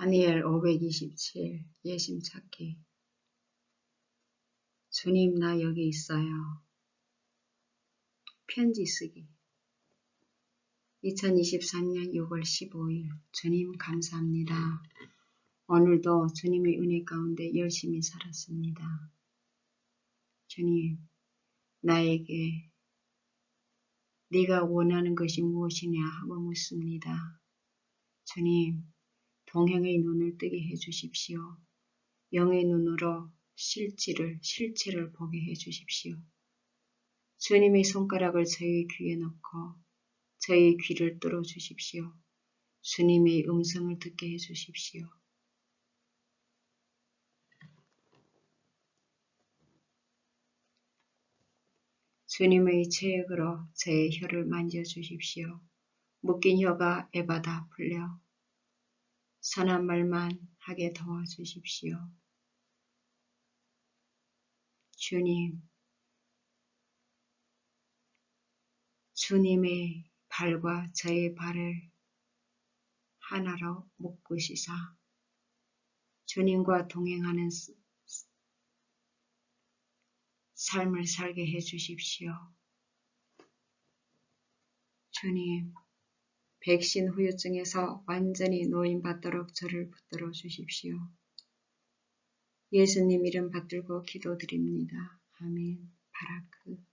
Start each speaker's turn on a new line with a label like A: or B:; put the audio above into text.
A: 다니엘 527 예심 찾기 주님 나 여기 있어요. 편지 쓰기 2023년 6월 15일 주님 감사합니다. 오늘도 주님의 은혜 가운데 열심히 살았습니다. 주님 나에게 네가 원하는 것이 무엇이냐 하고 묻습니다. 주님 동행의 눈을 뜨게 해 주십시오. 영의 눈으로 실질을, 실체를 보게 해 주십시오. 주님의 손가락을 저희 귀에 넣고 저희 귀를 뚫어 주십시오. 주님의 음성을 듣게 해 주십시오. 주님의 체액으로 제 혀를 만져 주십시오. 묶인 혀가 에바다 풀려 선한 말만 하게 도와주십시오. 주님, 주님의 발과 저의 발을 하나로 묶으시사 주님과 동행하는 삶을 살게 해 주십시오. 주님, 백신 후유증에서 완전히 노인받도록 저를 붙들어 주십시오. 예수님 이름 받들고 기도드립니다. 아멘. 바라크.